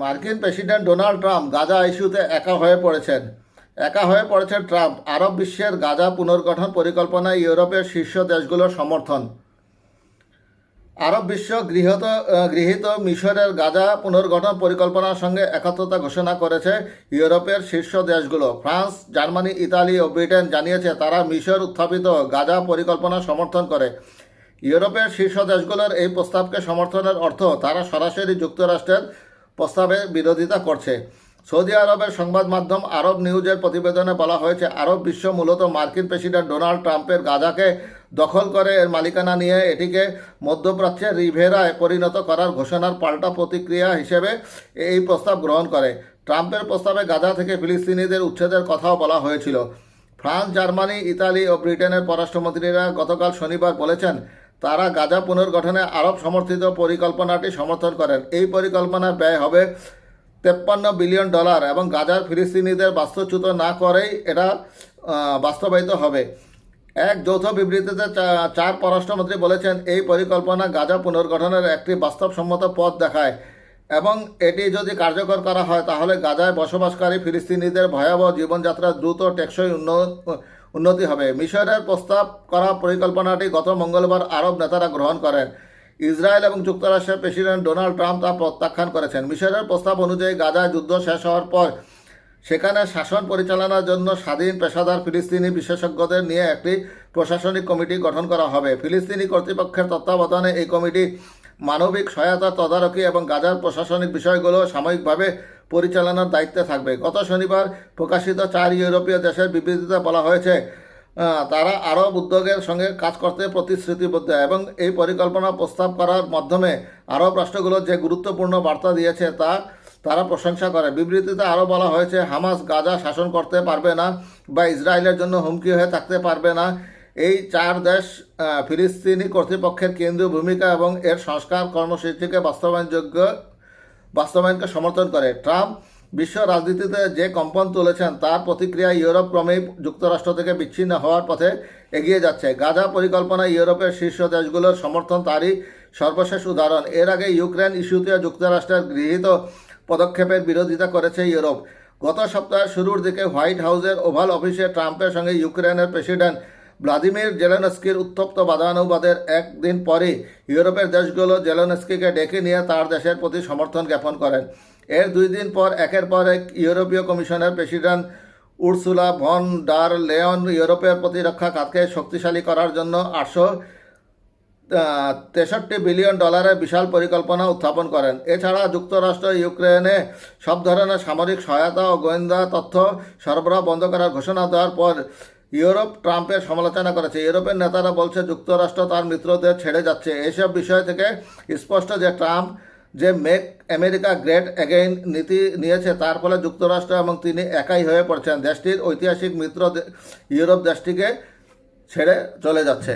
মার্কিন president Donald Trump Gaza ইস্যুতে একা হয়ে পড়েছেন। একা হয়ে পড়েছেন ট্রাম্প। আরব বিশ্বের গাজা পুনর্গঠন পরিকল্পনায় ইউরোপের শীর্ষ দেশগুলোর সমর্থন। আরব বিশ্ব গৃহীত গৃহীত মিশরের গাজা পুনর্গঠন পরিকল্পনার সঙ্গে একাত্মতা ঘোষণা করেছে ইউরোপের শীর্ষ দেশগুলো। ফ্রান্স, জার্মানি, ইতালি ও ব্রিটেন জানিয়েছে তারা মিশর উত্থাপিত গাজা পরিকল্পনা সমর্থন করে। ইউরোপের শীর্ষ দেশগুলোর এই প্রস্তাবকে সমর্থনের অর্থ তারা সরাসরি যুক্তরাষ্ট্রের প্রস্তাবে বিরোধিতা করছে। সৌদি আরবের সংবাদ মাধ্যম আরব নিউজের প্রতিবেদনে বলা হয়েছে, আরব বিশ্ব মূলত মার্কিন প্রেসিডেন্ট ডোনাল্ড ট্রাম্পের গাজাকে দখল করে এর মালিকানা নিয়ে এটিকে মধ্যপ্রাচ্যের রিভেরায় পরিণত করার ঘোষণার পাল্টা প্রতিক্রিয়া হিসেবে এই প্রস্তাব গ্রহণ করে। ট্রাম্পের প্রস্তাবে গাজা থেকে ফিলিস্তিনিদের উচ্ছেদের কথাও বলা হয়েছিল। ফ্রান্স, জার্মানি, ইতালি ও ব্রিটেনের পররাষ্ট্রমন্ত্রীরা গতকাল শনিবার বলেছেন তারা গাজা পুনর্গঠনে আরব সমর্থিত পরিকল্পনাটি সমর্থন করেন। এই পরিকল্পনা ব্যয় হবে তেপ্পান্ন বিলিয়ন ডলার এবং গাজার ফিলিস্তিনিদের বাস্তুচ্যুত না করেই এটা বাস্তবায়িত হবে। এক যৌথ বিবৃতিতে চার পররাষ্ট্রমন্ত্রী বলেছেন, এই পরিকল্পনা গাজা পুনর্গঠনের একটি বাস্তবসম্মত পথ দেখায় এবং এটি যদি কার্যকর করা হয়, তাহলে গাজায় বসবাসকারী ফিলিস্তিনিদের ভয়াবহ জীবনযাত্রা দ্রুত টেকসই উন্ন- উন্নতি হবে। মিশরের প্রস্তাব করা পরিকল্পনাটি গত মঙ্গলবার আরব নেতারা গ্রহণ করেন। ইসরায়েল এবং যুক্তরাষ্ট্রের প্রেসিডেন্ট ডোনাল্ড ট্রাম্প তা প্রত্যাখ্যান করেছেন। মিশরের প্রস্তাব অনুযায়ী গাজায় যুদ্ধ শেষ হওয়ার পর সেখানে শাসন পরিচালনার জন্য স্বাধীন পেশাদার ফিলিস্তিনি বিশেষজ্ঞদের নিয়ে একটি প্রশাসনিক কমিটি গঠন করা হবে। ফিলিস্তিনি কর্তৃপক্ষের তত্ত্বাবধানে এই কমিটি মানবিক সহায়তা তদারকি এবং গাজার প্রশাসনিক বিষয়গুলো সাময়িকভাবে পরিচালনার দায়িত্বে থাকবে। গত শনিবার প্রকাশিত চার ইউরোপীয় দেশের বিবৃতিতে বলা হয়েছে তারা আরব উদ্যোগের সঙ্গে কাজ করতে প্রতিশ্রুতিবদ্ধ এবং এই পরিকল্পনা প্রস্তাব করার মাধ্যমে আরব রাষ্ট্রগুলো যে গুরুত্বপূর্ণ বার্তা দিয়েছে তা তারা প্রশংসা করে। বিবৃতিতে আরও বলা হয়েছে, হামাস গাজা শাসন করতে পারবে না বা ইসরায়েলের জন্য হুমকি হয়ে থাকতে পারবে না। এই চার দেশ ফিলিস্তিনি কর্তৃপক্ষের কেন্দ্রীয় ভূমিকা এবং এর সংস্কার কর্মসূচিকে বাস্তবায়নযোগ্য বাস্তবায়নকে সমর্থন করে। ট্রাম্প বিশ্ব রাজনীতিতে যে কম্পন তুলেছেন, তার প্রতিক্রিয়া ইউরোপ ক্রমেই যুক্তরাষ্ট্র থেকে বিচ্ছিন্ন হওয়ার পথে এগিয়ে যাচ্ছে। গাজা পরিকল্পনা ইউরোপের শীর্ষ দেশগুলোর সমর্থন তারই সর্বশেষ উদাহরণ। এর আগে ইউক্রেন ইস্যুতে যুক্তরাষ্ট্রের গৃহীত পদক্ষেপের বিরোধিতা করেছে ইউরোপ। গত সপ্তাহের শুরুর দিকে হোয়াইট হাউসের ওভাল অফিসে ট্রাম্পের সঙ্গে ইউক্রেনের প্রেসিডেন্ট ভ্লাদিমির জেলেনস্কির উত্তপ্ত বাদানুবাদের একদিন পরে ইউরোপের দেশগুলো জেলেনস্কিকে ডেকে নিয়ে তার দেশের প্রতি সমর্থন জ্ঞাপন করেন। এর দুই দিন পর, একের পর এক ইউরোপীয় কমিশনের president Ursula von der Leyen ইউরোপের প্রতিরক্ষা খাতকে শক্তিশালী করার জন্য আটশো তেষট্টি বিলিয়ন ডলারের বিশাল পরিকল্পনা উত্থাপন করেন। এছাড়া যুক্তরাষ্ট্র, ইউক্রেনে সব ধরনের সামরিক সহায়তা ও গোয়েন্দা তথ্য সরবরাহ বন্ধ করার ঘোষণা দেওয়ার পর ইউরোপ ট্রাম্পের সমালোচনা করেছে। ইউরোপের নেতারা বলছে, যুক্তরাষ্ট্র তার মিত্রদের ছেড়ে যাচ্ছে। এসব বিষয় থেকে স্পষ্ট যে ট্রাম্প যে মেক আমেরিকা গ্রেট অ্যাগেইন নীতি নিয়েছে, তার ফলে যুক্তরাষ্ট্র এবং তিনি একাই হয়ে পড়ছেন। দেশটির ঐতিহাসিক মিত্র ইউরোপ দেশটিকে ছেড়ে চলে যাচ্ছে।